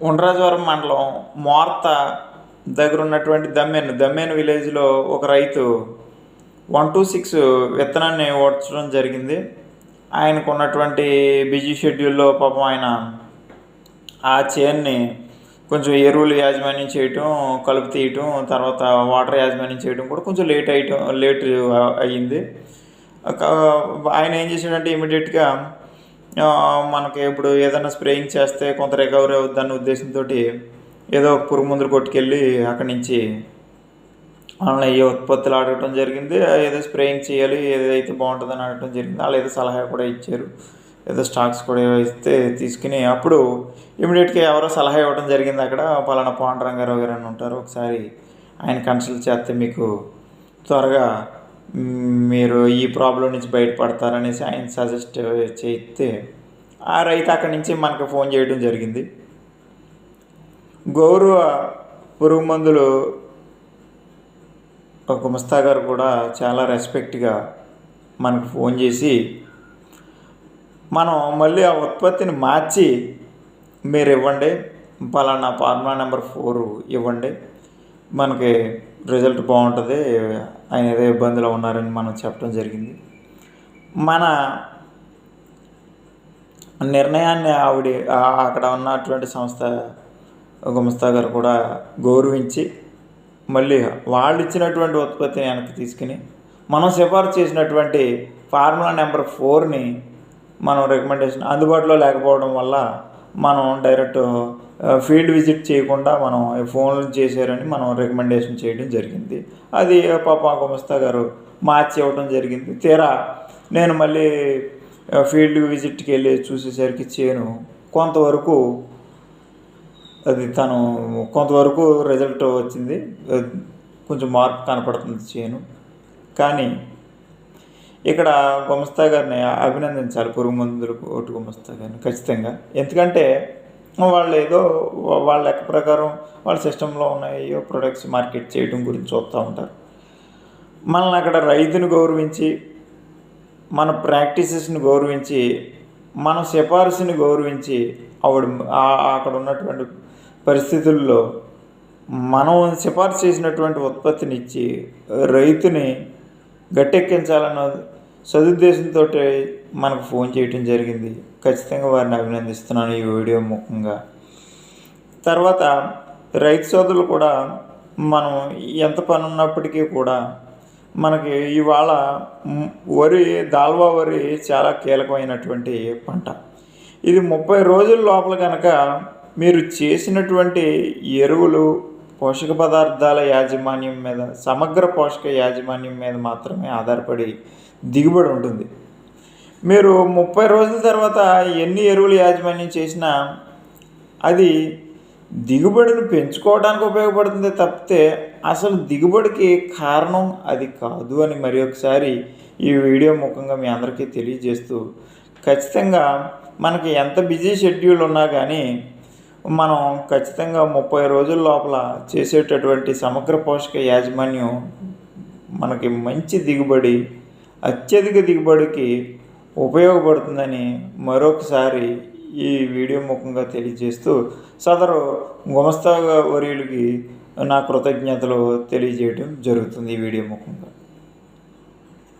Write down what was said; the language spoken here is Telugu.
ఉండ్రాజవరం మండలం మోర్త దగ్గర ఉన్నటువంటి దమ్మేను. దమ్మెన్ విలేజ్లో ఒక రైతు వన్ టూ సిక్స్ విత్తనాన్ని ఓడ్చడం జరిగింది. ఆయనకు ఉన్నటువంటి బిజీ షెడ్యూల్లో పాపం ఆయన ఆ చేన్ని కొంచెం ఎరువులు యాజమాన్యం చేయటం కలుపు తీయటం తర్వాత వాటర్ యాజమాన్యం చేయటం కూడా కొంచెం లేట్ అయ్యటం లేట్ అయ్యింది. ఆయన ఏం చేశాడంటే ఇమీడియట్గా మనకి ఇప్పుడు ఏదైనా స్ప్రేయింగ్ చేస్తే కొంత రికవరీ అవుద్దన్న ఉద్దేశంతో ఏదో ఒక పురుగు మందులు కొట్టుకెళ్ళి అక్కడి నుంచి వాళ్ళని ఏ ఉత్పత్తులు అడగటం జరిగింది. ఏదో స్ప్రేయింగ్ చేయాలి ఏదైతే బాగుంటుందని అడగటం జరిగింది. వాళ్ళు ఏదో సలహా కూడా ఇచ్చారు. ఏదో స్టాక్స్ కూడా ఇస్తే తీసుకుని అప్పుడు ఇమీడియట్గా ఎవరో సలహా ఇవ్వడం జరిగింది అక్కడ. పలానా పాండరంగారావు గారు అని ఉంటారు. ఒకసారి ఆయన కన్సల్ట్ చేస్తే మీకు త్వరగా మీరు ఈ ప్రాబ్లం నుంచి బయటపడతారనేసి ఆయన సజెస్ట్ చేస్తే ఆ రైతు అక్కడి నుంచి మనకు ఫోన్ చేయడం జరిగింది. గౌరవ పురుగు మందులు ఒక ముస్తా గారు కూడా చాలా రెస్పెక్ట్గా మనకు ఫోన్ చేసి మనం మళ్ళీ ఆ ఉత్పత్తిని మార్చి మీరు ఇవ్వండి. పలానా ఫార్ములా నెంబర్ ఫోర్ ఇవ్వండి. మనకి రిజల్ట్ బాగుంటుంది ఆయన ఏదో ఇబ్బందిలో ఉన్నారని మనం చెప్పడం జరిగింది. మన నిర్ణయాన్ని ఆవిడ అక్కడ ఉన్నటువంటి సంస్థ గుమస్తా గారు కూడా గౌరవించి మళ్ళీ వాళ్ళు ఇచ్చినటువంటి ఉత్పత్తిని వెనక్కి తీసుకుని మనం సిఫార్సు చేసినటువంటి ఫార్ములా నెంబర్ ఫోర్ని మనం రికమెండేషన్ అందుబాటులో లేకపోవడం వల్ల మనం డైరెక్ట్ ఫీల్డ్ విజిట్ చేయకుండా మనం ఫోన్ చేశారని మనం రికమెండేషన్ చేయడం జరిగింది. అది పాప గుమస్తా గారు మార్చి ఇవ్వడం జరిగింది. తీరా నేను మళ్ళీ ఫీల్డ్ విజిట్కి వెళ్ళి చూసేసరికి చేను కొంతవరకు అది తను కొంతవరకు రిజల్ట్ వచ్చింది. కొంచెం మార్పు కనపడుతుంది చేను కానీ ఇక్కడ గుమస్తా గారిని అభినందించాలి. పురుగు మందులు ఓటు గుమస్తా గారిని ఖచ్చితంగా. ఎందుకంటే వాళ్ళు ఏదో వాళ్ళ లెక్క ప్రకారం వాళ్ళ సిస్టంలో ఉన్న ఏయో ప్రొడక్ట్స్ మార్కెట్ చేయడం గురించి చూస్తూ ఉంటారు. మనల్ని అక్కడ రైతుని గౌరవించి మన ప్రాక్టీసెస్ని గౌరవించి మన సిఫార్సుని గౌరవించి ఆవిడ అక్కడ ఉన్నటువంటి పరిస్థితుల్లో మనం సిఫార్సు చేసినటువంటి ఉత్పత్తిని ఇచ్చి రైతుని గట్టెక్కించాలన్న సదుద్దేశంతో మనకు ఫోన్ చేయటం జరిగింది. ఖచ్చితంగా వారిని అభినందిస్తున్నాను ఈ వీడియో ముఖంగా. తర్వాత రైతు సోదరులు కూడా మనం ఎంత పని ఉన్నప్పటికీ కూడా మనకి ఇవాళ వరి దాల్వా వరి చాలా కీలకమైనటువంటి పంట. ఇది ముప్పై రోజుల లోపల కనుక మీరు చేసినటువంటి ఎరువులు పోషక పదార్థాల యాజమాన్యం మీద సమగ్ర పోషక యాజమాన్యం మీద మాత్రమే ఆధారపడి దిగుబడి ఉంటుంది. మీరు ముప్పై రోజుల తర్వాత ఎన్ని ఎరువులు యాజమాన్యం చేసినా అది దిగుబడిని పెంచుకోవడానికి ఉపయోగపడుతుంది తప్పితే అసలు దిగుబడికి కారణం అది కాదు అని మరి ఒకసారి ఈ వీడియో ముఖంగా మీ అందరికీ తెలియజేస్తూ ఖచ్చితంగా మనకి ఎంత బిజీ షెడ్యూల్ ఉన్నా కానీ మనం ఖచ్చితంగా ముప్పై రోజుల లోపల చేసేటటువంటి సమగ్ర పోషక యాజమాన్యం మనకి మంచి దిగుబడి అత్యధిక దిగుబడికి ఉపయోగపడుతుందని మరొకసారి ఈ వీడియో ముఖంగా తెలియజేస్తూ సదరు గుమస్తా వర్యులకి నా కృతజ్ఞతలు తెలియజేయడం జరుగుతుంది ఈ వీడియో ముఖంగా.